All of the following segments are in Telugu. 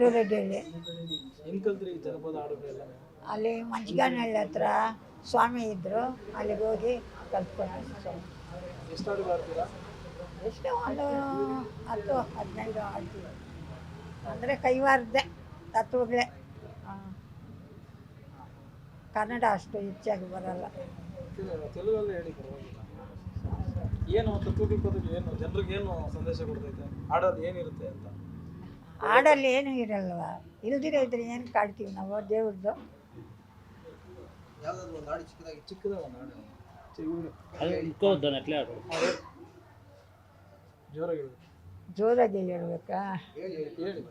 ಜೋರಡ್ಡಿ ಹೆಂಗ್ ಕಲ್ತ್ರಿ ಈ ಜನಪದ ಹಾಡುಗಳೆಲ್ಲ? ಅಲ್ಲಿ ಮಂಚಿಗಾನಹಳ್ಳಿ ಹತ್ರ ಸ್ವಾಮಿ ಇದ್ದರು ಅಲ್ಲಿಗೆ ಹೋಗಿ ಕಲ್ತ್ಕೊಂಡು ಸ್ವಾಮಿ. ಎಷ್ಟು ಹಾಡುಗಳು ಆಡ್ತೀರಾ ಎಷ್ಟೋ ಒಂದು ಹತ್ತು ಹದಿನೈದು ಆಡ್ತೀವಿ ಅಂದರೆ ಕೈವಾರದ್ದೆ ತತ್ವಗಳೇ. ಕನ್ನಡ ಅಷ್ಟು ಹೆಚ್ಚಾಗಿ ಬರಲ್ಲ. ತೆಲು- ತೆಲುಗಲ್ಲೇ ಹೇಳಿ ಪರವಾಗಿಲ್ಲ. ಏನು ತತ್ವಗಳ ಏನು? ಜನರಿಗೆ ಏನು ಸಂದೇಶ ಕೊಡ್ತೈತೆ ಹಾಡೋದು ಏನಿರುತ್ತೆ ಅಂತ? ಹಾಡಲ್ಲಿ ಏನೂ ಇರಲ್ವ? ಇಲ್ದಿರ ಇದ್ರೆ ಏನು ಕಾಡ್ತೀವಿ ನಾವು ದೇವ್ರದ್ದು? ಒಂದು ಹಾಡು ಚಿಕ್ಕದಾಗಿ ಚಿಕ್ಕದಾಗ ಜೋರಾಗಿ ಹೇಳ್ಬೇಕಾ? ಹೇಳಿ ಹೇಳಿ ಹೇಳಿ.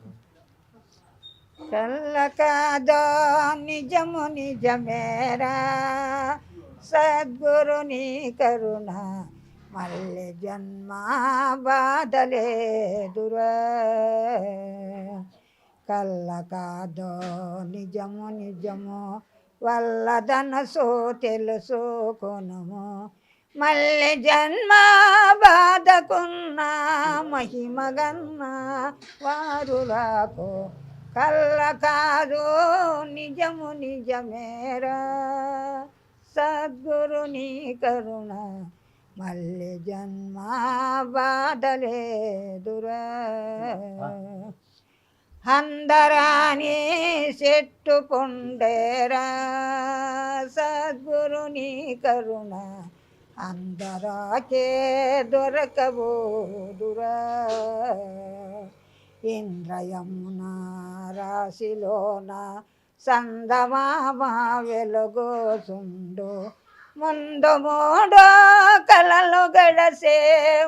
ನಿಜ ಮೇರಾ ಸದ್ಗುರು ನೀ ಕರುಣಾ మళ్ళీ జన్మ బాధలేదురా. కల్ల కాదో నిజము నిజము వల్ల వల్లదనసు తెలుసుకోనము మళ్ళీ జన్మ బాధకున్న మహిమగన్నా వారు రాకు కళ్ళ కాదు నిజము నిజమేరా. సద్గురుని కరుణ మళ్ళీ జన్మ బాధలేదురా. అందరాని చెట్టు పొండేరా సద్గురుని కరుణ అందరాకే దొరకబోదురా. ఇంద్రయమున రాశిలోన సందమామ వెలుగోసుండు. ముందు మూడో కలలు గడసే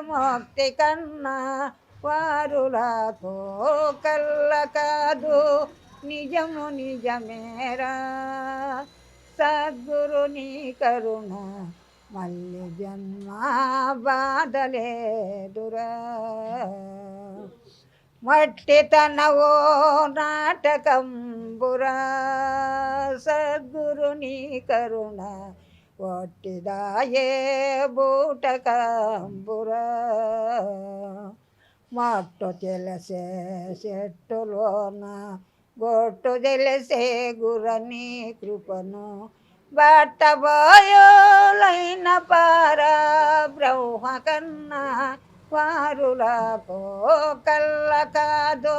ముక్తి కన్నా వారులకు కళ్ళ కాదు. నిజము నిజమేరా. సద్గురుని కరుణ మళ్ళీ జన్మ బాధలేదురా. మట్టితనవో నాటకంబురా. సద్గురుని కరుణ ఒట్టిదాయే బూటకంబురా మట్టు తెలిసే చెట్టులోన గొట్టు తెలిసే గురని కృపను బట్టబోయోలైన పారా బ్రహ్మ కన్నా వారులకు కళ్ళ కాదో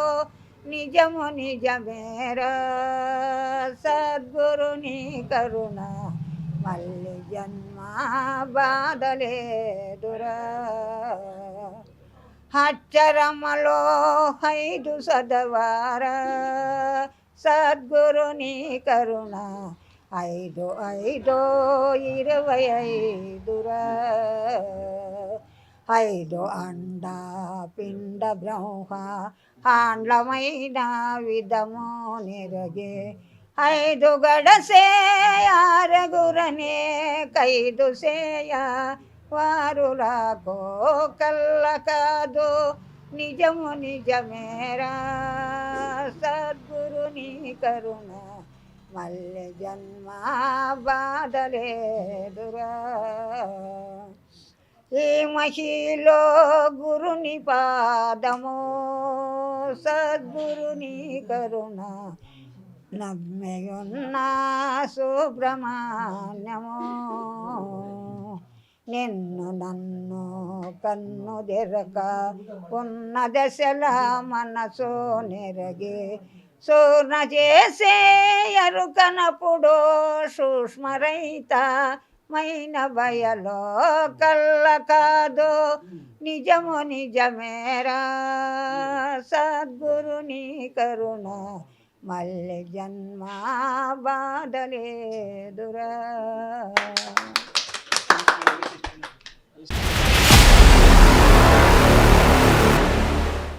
నిజము నిజమేరా సద్గురుని కరుణ మళ్ళీ జన్మ బాధలేదురా. అక్షరమలో ఐదు సదవారా. సద్గురుని కరుణ ఐదు ఐదో ఇరవై ఐదురా. ఐదు అండ పిండ బ్రహ్మ ఆండ్లమైన విధము నిరగే. ఐదు గడసేయారగురనే కైదు సేయ. వారు రాకో కల్ల కాదు నిజము నిజమేరా. సద్గురుని కరుణ మల్లె జన్మ బాధలేదురా. ఈ మహిలో గురుని పాదము సద్గురుని కరుణ నమ్మెయున్న సుబ్రహ్మణ్యము. నిన్ను నన్ను కన్ను దెరక ఉన్న దశల మనసు నెరగి. సూర్ణ చేసే ఎరుకనప్పుడు సూక్ష్మరైత మైన భయలో కళ్ళ కాదు నిజము నిజమేరా. సద్గురుని కరుణ మళ్ళీ జన్మ బాధలేదురా.